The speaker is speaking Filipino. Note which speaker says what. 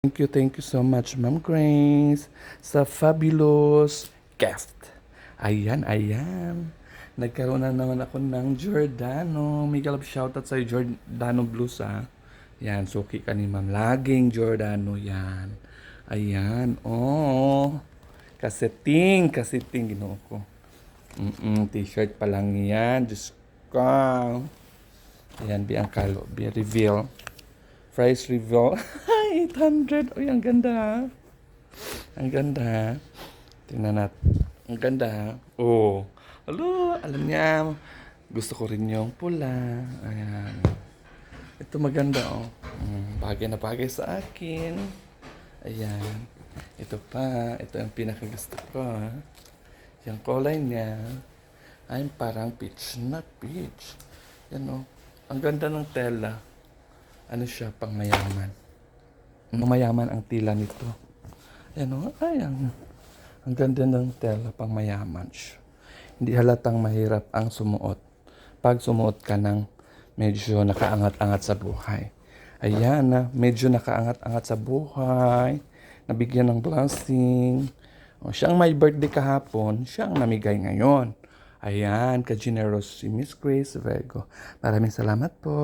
Speaker 1: Thank you, thank you so much, Ma'am Grace, sa fabulous gift. Ayan, ayan. Nagkaroon na naman ako ng Giordano. Mega love shoutout sa Giordano Blues, ah. Yan, suki ka ni Ma'am. Laging Giordano yan. Ayan, oh. Kaseting, kaseting, ginoo ko. Mm-mm, t-shirt pa lang yan. Diyos ko. Ayan, biang kalo. Bi reveal. Price reveal. 800. Uy, ang ganda ha. Ang ganda ha. Tingnan natin. Ang ganda ha. Oh. Alo, alam niya. Gusto ko rin yung pula. Ayan. Ito maganda oh. Mm, bagay na bagay sa akin. Ayan. Ito pa. Ito ang pinakagusto ko ha. Yung kulay niya ay parang peach na peach. Yan oh. Ang ganda ng tela. Ano siya, pang mayaman. Mayaman ang tila nito. Yan oh. Ay, ang, ang ganda ng tela, pang mayaman. Hindi halatang mahirap ang sumuot. Pag sumuot ka ng medyo nakaangat-angat sa buhay. Ayan na, medyo nakaangat-angat sa buhay. Nabigyan ng blessing. O, siyang may birthday kahapon, siyang namigay ngayon. Ayan, ka-generous si Miss Grace Vego. Maraming salamat po.